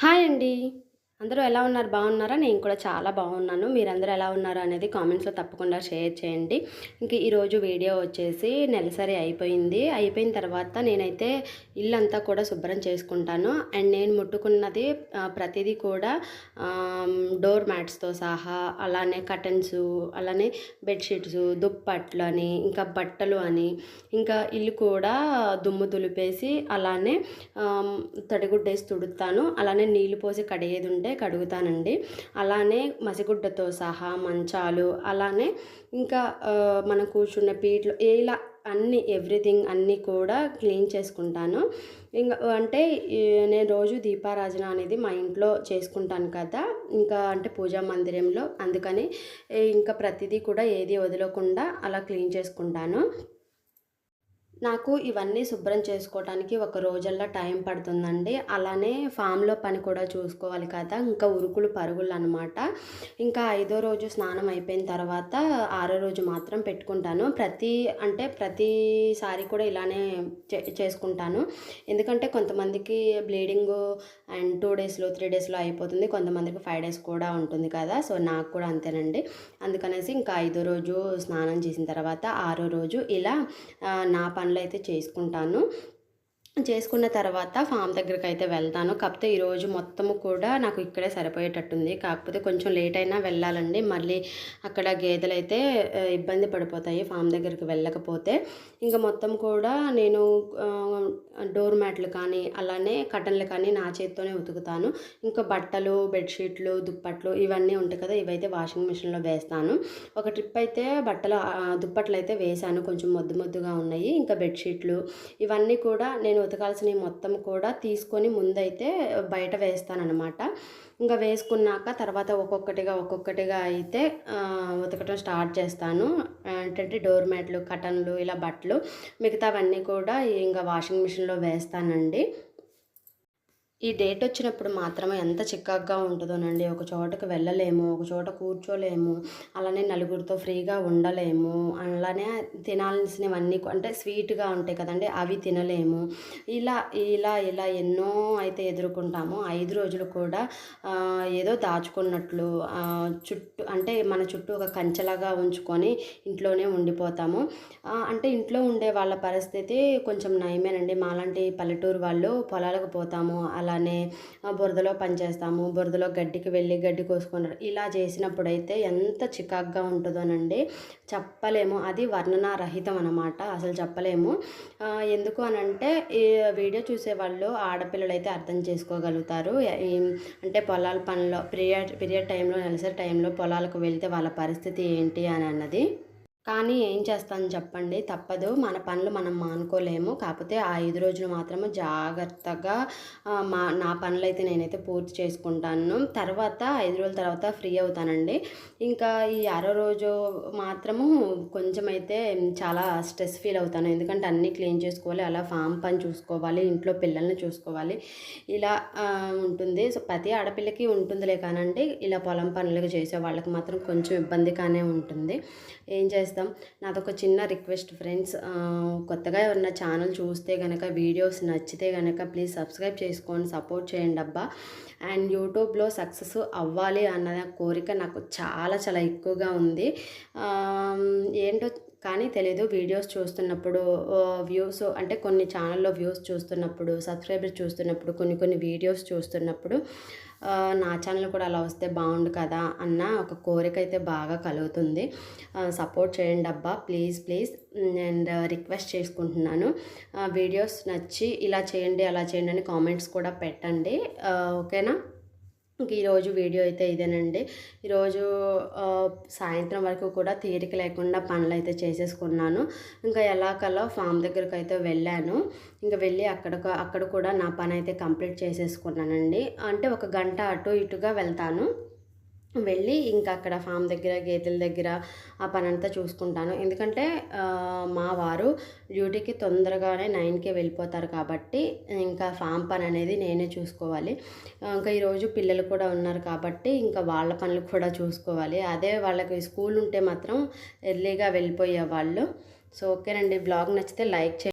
Hi అండి అందరూ ఎలా ఉన్నారు? బాగున్నారా? నేను కూడా చాలా బాగున్నాను. మీరందరూ ఎలా ఉన్నారు అనేది కామెంట్స్లో తప్పకుండా షేర్ చేయండి. ఇంక ఈరోజు వీడియో వచ్చేసి నెలసరి అయిపోయింది. అయిపోయిన తర్వాత నేనైతే ఇల్లంతా కూడా శుభ్రం చేసుకుంటాను. అండ్ నేను ముట్టుకున్నది ప్రతిదీ కూడా డోర్ మ్యాట్స్తో సహా అలానే కటన్స్ అలానే బెడ్షీట్స్ దుప్పట్లు అని ఇంకా బట్టలు అని ఇంకా ఇల్లు కూడా దుమ్ము దులిపేసి అలానే తడిగుడ్డేసి తుడుతాను. అలానే నీళ్ళు పోసి కడిగేది ఉంటే కడుగుతానండి. అలానే మసిగుడ్డతో సహా మంచాలు అలానే ఇంకా మనం కూర్చున్న పీట్లు ఇలా అన్ని ఎవ్రీథింగ్ అన్నీ కూడా క్లీన్ చేసుకుంటాను. ఇంకా అంటే నేను రోజు దీపారాజన అనేది మా ఇంట్లో చేసుకుంటాను కదా. ఇంకా అంటే పూజా మందిరంలో అందుకని ఇంకా ప్రతిదీ కూడా ఏది వదలకుండా అలా క్లీన్ చేసుకుంటాను. నాకు ఇవన్నీ శుభ్రం చేసుకోవడానికి ఒక రోజల్లా టైం పడుతుందండి. అలానే ఫామ్లో పని కూడా చూసుకోవాలి కదా ఇంకా ఉరుకులు పరుగులు అనమాట ఇంకా ఐదో రోజు స్నానం అయిపోయిన తర్వాత ఆరో రోజు మాత్రం పెట్టుకుంటాను. ప్రతి అంటే ప్రతిసారి కూడా ఇలానే చే చేసుకుంటాను. ఎందుకంటే కొంతమందికి బ్లీడింగ్ అండ్ టూ డేస్లో త్రీ డేస్లో అయిపోతుంది. కొంతమందికి ఫైవ్ డేస్ కూడా ఉంటుంది కదా సో నాకు కూడా అంతేనండి. అందుకనేసి ఇంకా ఐదో రోజు స్నానం చేసిన తర్వాత ఆరో రోజు ఇలా నా పని పనులు అయితే చేసుకుంటాను. చేసుకున్న తర్వాత ఫామ్ దగ్గరికి అయితే వెళ్తాను. కాకపోతే ఈరోజు మొత్తము కూడా నాకు ఇక్కడే సరిపోయేటట్టుంది. కాకపోతే కొంచెం లేట్ అయినా వెళ్ళాలండి. మళ్ళీ అక్కడ గేదెలు అయితే ఇబ్బంది పడిపోతాయి ఫామ్ దగ్గరికి వెళ్ళకపోతే. ఇంకా మొత్తం కూడా నేను డోర్ మ్యాట్లు కానీ అలానే కటన్లు కానీ నా చేత్తోనే ఉతుకుతాను. ఇంకా బట్టలు బెడ్షీట్లు దుప్పట్లు ఇవన్నీ ఉంటాయి కదా ఇవైతే వాషింగ్ మిషన్లో వేస్తాను. ఒక ట్రిప్ అయితే బట్టలు దుప్పట్లు అయితే వేశాను. కొంచెం మొద్దు మొద్దుగా ఉన్నాయి. ఇంకా బెడ్షీట్లు ఇవన్నీ కూడా నేను ఉతకాల్సినవి మొత్తం కూడా తీసుకొని ముందైతే బయట వేస్తానన్నమాట. ఇంకా వేసుకున్నాక తర్వాత ఒక్కొక్కటిగా ఒక్కొక్కటిగా అయితే ఉతకటం స్టార్ట్ చేస్తాను. ఏంటంటే డోర్ మ్యాట్లు కటన్లు ఇలా బట్టలు మిగతావన్నీ కూడా ఇంకా వాషింగ్ మిషన్లో వేస్తానండి. ఈ డేట్ వచ్చినప్పుడు మాత్రమే ఎంత చికాగ్గా ఉంటుందోనండి. ఒక చోటకు వెళ్ళలేము ఒక చోట కూర్చోలేము అలానే నలుగురితో ఫ్రీగా ఉండలేము అలానే తినాల్సినవన్నీ అంటే స్వీట్గా ఉంటాయి కదండి అవి తినలేము. ఇలా ఇలా ఇలా ఎన్నో అయితే ఎదుర్కొంటాము ఐదు రోజులు కూడా ఏదో దాచుకున్నట్లు చుట్టూ అంటే మన చుట్టూ ఒక కంచెలాగా ఉంచుకొని ఇంట్లోనే ఉండిపోతాము. అంటే ఇంట్లో ఉండే వాళ్ళ పరిస్థితి కొంచెం నయమేనండి. మాలాంటి పల్లెటూరు వాళ్ళు పొలాలకు పోతాము అలా అలానే బురదలో పనిచేస్తాము బురదలో గడ్డికి వెళ్ళి గడ్డి కోసుకున్నారు. ఇలా చేసినప్పుడైతే ఎంత చికాగ్గా ఉంటుందోనండి. చెప్పలేము. అది వర్ణనారహితం అనమాట అసలు చెప్పలేము. ఎందుకు అనంటే ఈ వీడియో చూసే వాళ్ళు ఆడపిల్లలు అయితే అర్థం చేసుకోగలుగుతారు అంటే పొలాల పనిలో పీరియడ్ పీరియడ్ టైంలో నెలసరి టైంలో పొలాలకు వెళ్తే వాళ్ళ పరిస్థితి ఏంటి అని అన్నది. కానీ ఏం చేస్తాను చెప్పండి? తప్పదు. మన పనులు మనం మానుకోలేము. కాకపోతే ఆ ఐదు రోజులు మాత్రము జాగ్రత్తగా మా నా పనులు అయితే నేనైతే పూర్తి చేసుకుంటాను. తర్వాత ఐదు రోజుల తర్వాత ఫ్రీ అవుతానండి. ఇంకా ఈ ఆరో రోజు మాత్రము కొంచెం అయితే చాలా స్ట్రెస్ ఫీల్ అవుతాను. ఎందుకంటే అన్నీ క్లీన్ చేసుకోవాలి అలా ఫామ్ పని చూసుకోవాలి ఇంట్లో పిల్లల్ని చూసుకోవాలి. ఇలా ఉంటుంది. సో ప్రతి ఆడపిల్లకి ఉంటుందిలే కానండి. ఇలా పొలం పనులు చేసే వాళ్ళకి మాత్రం కొంచెం ఇబ్బందిగానే ఉంటుంది. ఏం చేస్తాం. నాదొక చిన్న రిక్వెస్ట్ ఫ్రెండ్స్. కొత్తగా ఉన్న ఛానల్ చూస్తే కనుక వీడియోస్ నచ్చితే కనుక ప్లీజ్ సబ్స్క్రైబ్ చేసుకొని సపోర్ట్ చేయండి అబ్బా. అండ్ యూట్యూబ్లో సక్సెస్ అవ్వాలి అన్న కోరిక నాకు చాలా చాలా ఎక్కువగా ఉంది. ఏంటో కానీ తెలీదు. వీడియోస్ చూస్తున్నప్పుడు వ్యూస్ అంటే కొన్ని ఛానల్లో వ్యూస్ చూస్తున్నప్పుడు సబ్స్క్రైబర్స్ చూస్తున్నప్పుడు కొన్ని కొన్ని వీడియోస్ చూస్తున్నప్పుడు నా ఛానల్ కూడా అలా వస్తే బాగుండు కదా అన్న ఒక కోరిక అయితే బాగా కలుగుతుంది. సపోర్ట్ చేయండి అబ్బా. Please please. అండ్ రిక్వెస్ట్ చేసుకుంటున్నాను. వీడియోస్ నచ్చి ఇలా చేయండి అలా చేయండి అని కామెంట్స్ కూడా పెట్టండి. ఓకేనా? ఇంక ఈరోజు వీడియో అయితే ఇదేనండి. ఈరోజు సాయంత్రం వరకు కూడా తీరిక లేకుండా పనులు అయితే చేసేసుకున్నాను. ఇంకా ఎలాకలా ఫామ్ దగ్గరకు అయితే వెళ్ళాను. ఇంకా వెళ్ళి అక్కడ అక్కడ కూడా నా పని అయితే కంప్లీట్ చేసేసుకున్నానండి. అంటే ఒక గంట అటు ఇటుగా వెళ్తాను. వెళ్ళి ఇంకా అక్కడ ఫామ్ దగ్గర గేదెల దగ్గర ఆ పని అంతా చూసుకుంటాను. ఎందుకంటే మా వారు డ్యూటీకి తొందరగానే నైన్కే వెళ్ళిపోతారు కాబట్టి ఇంకా ఫామ్ పని అనేది నేనే చూసుకోవాలి. ఇంకా ఈరోజు పిల్లలు కూడా ఉన్నారు కాబట్టి ఇంకా వాళ్ళ పనులు కూడా చూసుకోవాలి. అదే వాళ్ళకి స్కూల్ ఉంటే మాత్రం ఎర్లీగా వెళ్ళిపోయే వాళ్ళు. సో ఓకేనండి. బ్లాగ్ నచ్చితే లైక్ చేయండి.